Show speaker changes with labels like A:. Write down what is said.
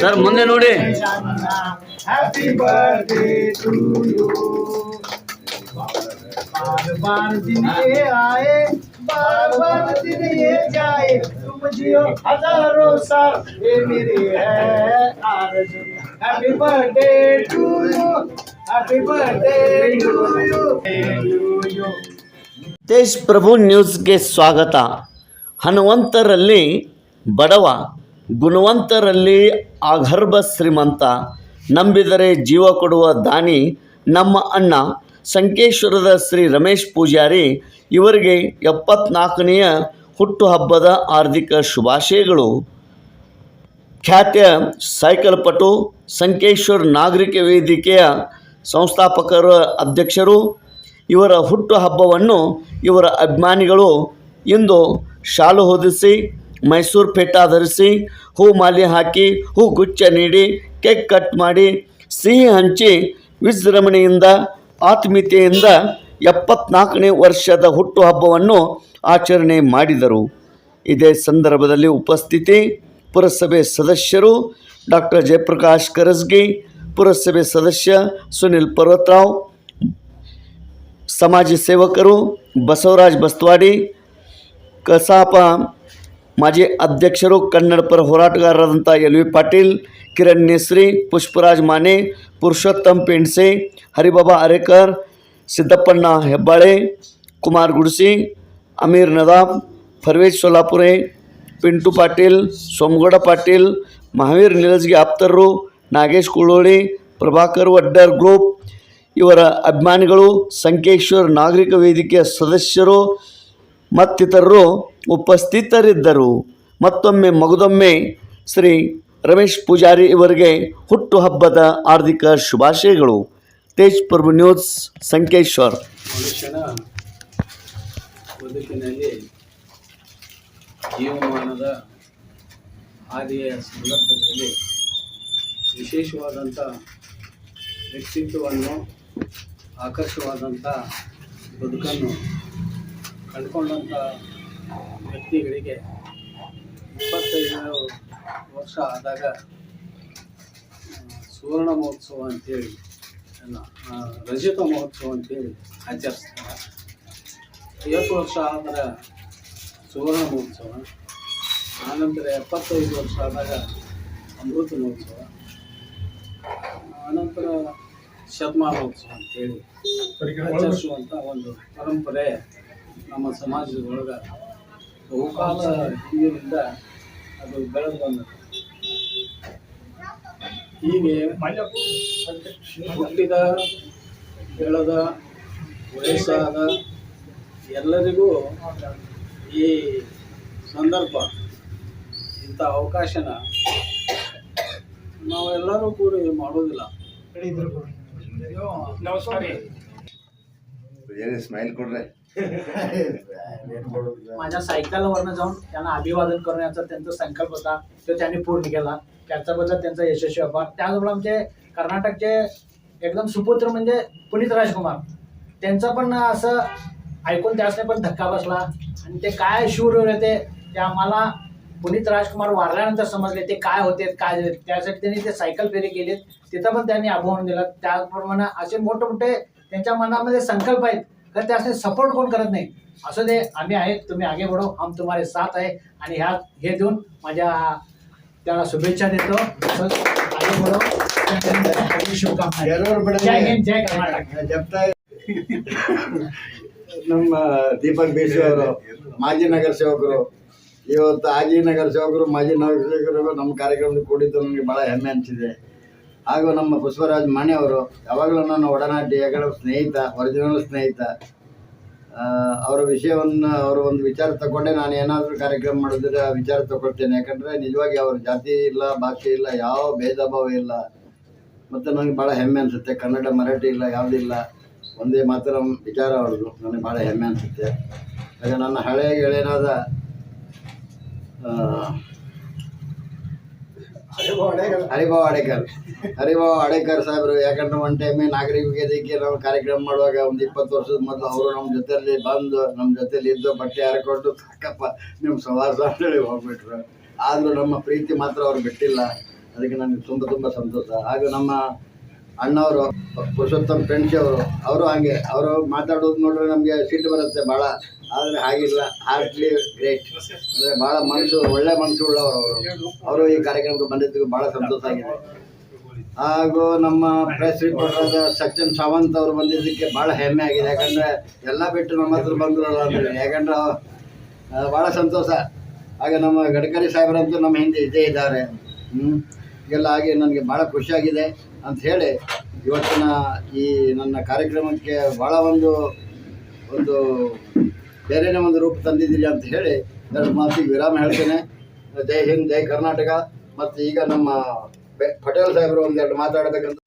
A: Sir ಮುಂದೆ ನೋಡಿ
B: Shanna. Happy birthday to you. बार बार दिन ये आए बार बार दिन ये जाए तुम जियो हजारों साल ये मेरी है आरज़ू happy birthday to you happy birthday to you to you
A: Tej Prabhu ನ್ಯೂಸ್ಗೆ ಸ್ವಾಗತ ಹನುವಂತರಲ್ಲಿ ಬಡವ, ಗುಣವಂತರಲ್ಲಿ ಅಗರ್ಭ ಶ್ರೀಮಂತ. ನಂಬಿದರೆ ಜೀವ ಕೊಡುವ ದಾನಿ ನಮ್ಮ ಅಣ್ಣ. ಸಂಕೇಶ್ವರದ ಶ್ರೀ ರಮೇಶ್ ಪೂಜಾರಿ, ಇವರಿಗೆ ಎಪ್ಪತ್ನಾಲ್ಕನೆಯ ಹುಟ್ಟುಹಬ್ಬದ ಹಾರ್ದಿಕ ಶುಭಾಶಯಗಳು. ಖ್ಯಾತಿಯ ಸೈಕಲ್ ಪಟು ಸಂಕೇಶ್ವರ್ ನಾಗರಿಕ ವೇದಿಕೆಯ ಸಂಸ್ಥಾಪಕರ ಅಧ್ಯಕ್ಷರು, ಇವರ ಹುಟ್ಟುಹಬ್ಬವನ್ನು ಇವರ ಅಭಿಮಾನಿಗಳು ಇಂದು ಶಾಲು ಹೊದಿಸಿ, ಮೈಸೂರು ಪೇಟ ಧರಿಸಿ, ಹೂ ಮಾಲೆ ಹಾಕಿ, ಹೂ ಗುಚ್ಛ ನೀಡಿ, ಕೇಕ್ ಕಟ್ ಮಾಡಿ, ಸಿಹಿ ಹಂಚಿ, ವಿಜೃಂಭಣೆಯಿಂದ, ಆತ್ಮೀಯತೆಯಿಂದ ಎಪ್ಪತ್ನಾಲ್ಕನೇ ವರ್ಷದ ಹುಟ್ಟುಹಬ್ಬವನ್ನು ಆಚರಣೆ ಮಾಡಿದರು. ಇದೇ ಸಂದರ್ಭದಲ್ಲಿ ಉಪಸ್ಥಿತಿ, ಪುರಸಭೆ ಸದಸ್ಯರು ಡಾಕ್ಟರ್ ಜಯಪ್ರಕಾಶ್ ಕರಸ್ಗಿ, ಪುರಸಭೆ ಸದಸ್ಯ ಸುನಿಲ್ ಪರ್ವತರಾವ್, ಸಮಾಜ ಸೇವಕರು ಬಸವರಾಜ್ ಬಸ್ತವಾಡಿ ಕಸಾಪ ಮಾಜಿ ಅಧ್ಯಕ್ಷರು ಕನ್ನಡ ಪರ ಹೋರಾಟಗಾರರಾದಂಥ ಎಲ್ ವಿ ಪಾಟೀಲ್ ಕಿರಣ್ ನೇಸ್ರಿ ಪುಷ್ಪರಾಜ್ ಮಾನೆ ಪುರುಷೋತ್ತಮ್ ಪೆಂಡ್ಸೆ ಹರಿಬಾಬಾ ಅರೇಕರ್ ಸಿದ್ದಪ್ಪಣ್ಣ ಹೆಬ್ಬಾಳೆ ಕುಮಾರ್ ಗುಡ್ಸಿ ಅಮೀರ್ ನದಾಬ್ ಫರ್ವೇಜ್ ಸೋಲಾಪುರೆ ಪಿಂಟು ಪಾಟೀಲ್ ಸೋಮಗೌಡ ಪಾಟೀಲ್ ಮಹಾವೀರ್ ನಿಲಜ್ಗಿ ಆಪ್ತರು ನಾಗೇಶ್ ಕುಳೋಳಿ ಪ್ರಭಾಕರ್ ವಡ್ಡರ್ ಗ್ರೂಪ್ ಇವರ ಅಭಿಮಾನಿಗಳು ಸಂಕೇಶ್ವರ್ ನಾಗರಿಕ ವೇದಿಕೆಯ ಸದಸ್ಯರು ಮತ್ತಿತರರು ಉಪಸ್ಥಿತರಿದ್ದರು. ಮತ್ತೊಮ್ಮೆ ಮಗದೊಮ್ಮೆ ಶ್ರೀ ರಮೇಶ್ ಪೂಜಾರಿ ಇವರಿಗೆ ಹುಟ್ಟುಹಬ್ಬದ ಹಾರ್ದಿಕ ಶುಭಾಶಯಗಳು. ತೇಜ್ ಪ್ರಭು ನ್ಯೂಸ್, ಸಂಕೇಶ್ವರ್.
C: ಜೀವಮಾನದ ಸಂದರ್ಭದಲ್ಲಿ ವಿಶೇಷವಾದಂಥ ವ್ಯಕ್ತಿತ್ವವನ್ನು, ಆಕರ್ಷವಾದಂಥ ಬದುಕನ್ನು ಕಂಡುಕೊಂಡಂಥ ವ್ಯಕ್ತಿಗಳಿಗೆ ಇಪ್ಪತ್ತೈದು ವರ್ಷ ಆದಾಗ ಸುವರ್ಣ ಮಹೋತ್ಸವ ಅಂತೇಳಿ ಅಲ್ಲ ರಜತ ಮಹೋತ್ಸವ ಅಂತೇಳಿ ಆಚರಿಸ್ತಾರೆ. ಐವತ್ತು ವರ್ಷ ಆದ್ರೆ ಸುವರ್ಣ ಮಹೋತ್ಸವ ಆನಂತರ ಎಪ್ಪತ್ತೈದು ವರ್ಷ ಆದಾಗ ಅಮೃತ ಮಹೋತ್ಸವ ಆನಂತರ ಶತಮಾನೋತ್ಸವ ಅಂತೇಳಿ ಆಚರಿಸುವಂಥ ಒಂದು ಪರಂಪರೆ ನಮ್ಮ ಸಮಾಜದೊಳಗೆ ಬಹುಕಾಲ ಹಿಂದಿನಿಂದ ಅದು ಬೆಳೆದು ಬಂದದ್ದು. ಹೀಗೆ ಹುಟ್ಟಿದ ಬೆಳೆದ ವಯಸ್ಸಾದ ಎಲ್ಲರಿಗೂ ಈ ಸಂದರ್ಭ ಇಂಥ ಅವಕಾಶನ ನಾವೆಲ್ಲರೂ ಕೂಡ ಮಾಡೋದಿಲ್ಲ.
D: तुझ्याकडे स्माइल कोण
E: माझ्या सायकलवरनं जाऊन त्यांना अभिवादन करण्याचा त्यांचा संकल्प होता. तो त्यांनी पूर्ण केला. त्याच्याबद्दल त्यांचा यशस्वी व्यापार त्याचबरोबर आमचे कर्नाटकचे एकदम सुपुत्र म्हणजे पुनीत राजकुमार. त्यांचा पण असं ऐकून त्याचने पण धक्का बसला. आणि ते काय शूर होते ते आम्हाला पुनीत राजकुमार वारल्यानंतर समजले ते काय होते काय त्यासाठी त्यांनी ते सायकल फेरी केली तिथं पण त्यांनी अभिमान दिला त्याचप्रमाणे असे मोठे मोठे त्यांच्या मनामध्ये संकल्प आहेत तर त्यासाठी सपोर्ट कोण करत नाही असू दे आम्ही आहेत तुम्ही आगे बढो हम तुम्हारे साथ आहे आणि ह्या हे देऊन माझ्या त्याला शुभेच्छा देतो असंच आगे बढो त्यांची शुभकामना
D: ಎಲ್ಲರೂ ಬಿಡದೆ
E: जय हिंद जय कर्नाटक
D: ಜಪ್ತಾ ನಮ್ಮ ದೀಪಕ್ ಬೇಸಿ ಅವರು ಮಾಜಿ ನಗರ ಸೇವಕರು ಇವತ್ತು ಆಜಿ ನಗರ ಸೇವಕರು ಮಾಜಿ ನಗರ ಸೇವಕರು ನಮ್ಮ ಕಾರ್ಯಕ್ರಮದಲ್ಲಿ ಕೂಡಿದ್ದು ನನಗೆ ಭಾಳ ಹೆಮ್ಮೆ ಅನಿಸಿದೆ ಹಾಗೂ ನಮ್ಮ ಬಸವರಾಜ್ ಮಾಣಿ ಅವರು ಯಾವಾಗಲೂ ನನ್ನ ಒಡನಾಟಿ, ಯಾಕಂದ್ರೆ ಸ್ನೇಹಿತ ಒರಿಜಿನಲ್ ಸ್ನೇಹಿತ. ಅವರ ವಿಷಯವನ್ನು ಅವರ ಒಂದು ವಿಚಾರ ತಗೊಂಡೆ, ನಾನು ಏನಾದರೂ ಕಾರ್ಯಕ್ರಮ ಮಾಡಿದ್ರೆ ಆ ವಿಚಾರ ತಗೊಳ್ತೇನೆ. ಯಾಕಂದರೆ ನಿಜವಾಗಿ ಅವ್ರ ಜಾತಿ ಇಲ್ಲ, ಭಾಷೆ ಇಲ್ಲ, ಯಾವ ಭೇದ ಭಾವ ಇಲ್ಲ. ಮತ್ತು ನನಗೆ ಭಾಳ ಹೆಮ್ಮೆ ಅನಿಸುತ್ತೆ. ಕನ್ನಡ, ಮರಾಠಿ ಇಲ್ಲ ಯಾವುದಿಲ್ಲ ಒಂದೇ ಮಾತ್ರ ವಿಚಾರ ಅವ್ರದ್ದು. ನನಗೆ ಭಾಳ ಹೆಮ್ಮೆ ಅನಿಸುತ್ತೆ. ಆಗ ನನ್ನ ಹಳೆಯ ಗೆಳೆಯನಾದ ಹರಿಭಾವ್ ಅಡೇಕರ್. ಹರಿಭಾವ್ ಅಡೇಕರ್. ಸಾಹೇಬ್ರು, ಯಾಕಂದ್ರೆ ಒನ್ ಟೈಮ್ ನಾಗರಿಕ ವೇದಿಕೆ ನಾವು ಕಾರ್ಯಕ್ರಮ ಮಾಡುವಾಗ ಒಂದು ಇಪ್ಪತ್ತು ವರ್ಷದ ಮೊದಲು ಅವರು ನಮ್ಮ ಜೊತೆಯಲ್ಲಿ ಬಂದು ನಮ್ಮ ಜೊತೆಲಿ ಇದ್ದು ಬಟ್ಟೆ ಹಾರಿಕೊಂಡು, ಸಾಕಪ್ಪ ನಿಮ್ಮ ಸವಾಸ ಅಂತೇಳಿ ಹೋಗ್ಬಿಟ್ರು. ಆದರೂ ನಮ್ಮ ಪ್ರೀತಿ ಮಾತ್ರ ಅವ್ರು ಬಿಟ್ಟಿಲ್ಲ. ಅದಕ್ಕೆ ನನಗೆ ತುಂಬ ತುಂಬ ಸಂತೋಷ. ಹಾಗೂ ನಮ್ಮ ಅಣ್ಣವರು, ಪುರುಷೋತ್ತಮ್ ಫ್ರೆಂಡ್ಸ್ ಅವರು ಅವರು ಹಾಗೆ, ಅವರು ಮಾತಾಡೋದು ನೋಡ್ರೆ ನಮಗೆ ಸಿಟ್ಟು ಬರುತ್ತೆ ಭಾಳ, ಆದರೆ ಹಾಗಿಲ್ಲ, ಹಾರ್ಟ್ಲಿ ಗ್ರೇಟ್. ಅಂದರೆ ಭಾಳ ಮನಸ್ಸು, ಒಳ್ಳೆ ಮನಸ್ಸು ಉಳ್ಳವರು ಅವರು. ಅವರು ಈ ಕಾರ್ಯಕ್ರಮಕ್ಕೆ ಬಂದಿದ್ದಕ್ಕೆ ಭಾಳ ಸಂತೋಷ ಆಗಿದೆ. ಹಾಗೂ ನಮ್ಮ ಪ್ರೆಸ್ ರಿಪೋರ್ಟರ್ ಸಚಿನ್ ಸಾವಂತ್ ಅವರು ಬಂದಿದ್ದಕ್ಕೆ ಭಾಳ ಹೆಮ್ಮೆ ಆಗಿದೆ. ಯಾಕಂದರೆ ಎಲ್ಲ ಬಿಟ್ಟು ನಮ್ಮ ಹತ್ರ ಬಂದ್ರಲ್ಲ ಅಂದರೆ ಯಾಕಂದ್ರೆ ಭಾಳ ಸಂತೋಷ. ಹಾಗೆ ನಮ್ಮ ಗಡ್ಕರಿ ಸಾಹೇಬರಂತೂ ನಮ್ಮ ಹಿಂದೆ ಇದ್ದೇ ಇದ್ದಾರೆ. ಹ್ಞೂ ಹೀಗೆಲ್ಲ ಹಾಗೆ ನನಗೆ ಭಾಳ ಖುಷಿಯಾಗಿದೆ. ಅಂತ ಹೇಳಿ ಇವತ್ತಿನ ಈ ನನ್ನ ಕಾರ್ಯಕ್ರಮಕ್ಕೆ ಭಾಳ ಒಂದು ಒಂದು ಬೇರೆನೇ ಒಂದು ರೂಪ ತಂದಿದ್ದೀರಿ ಅಂತ ಹೇಳಿ ಎರಡು ಮಾತಿಗೆ ವಿರಾಮ ಹೇಳ್ತೇನೆ. ಜೈ ಹಿಂದ್, ಜೈ ಕರ್ನಾಟಕ. ಮತ್ತು ಈಗ ನಮ್ಮ ಪಟೇಲ್ ಸಾಹೇಬರು ಒಂದೆರಡು ಮಾತಾಡಬೇಕಂತ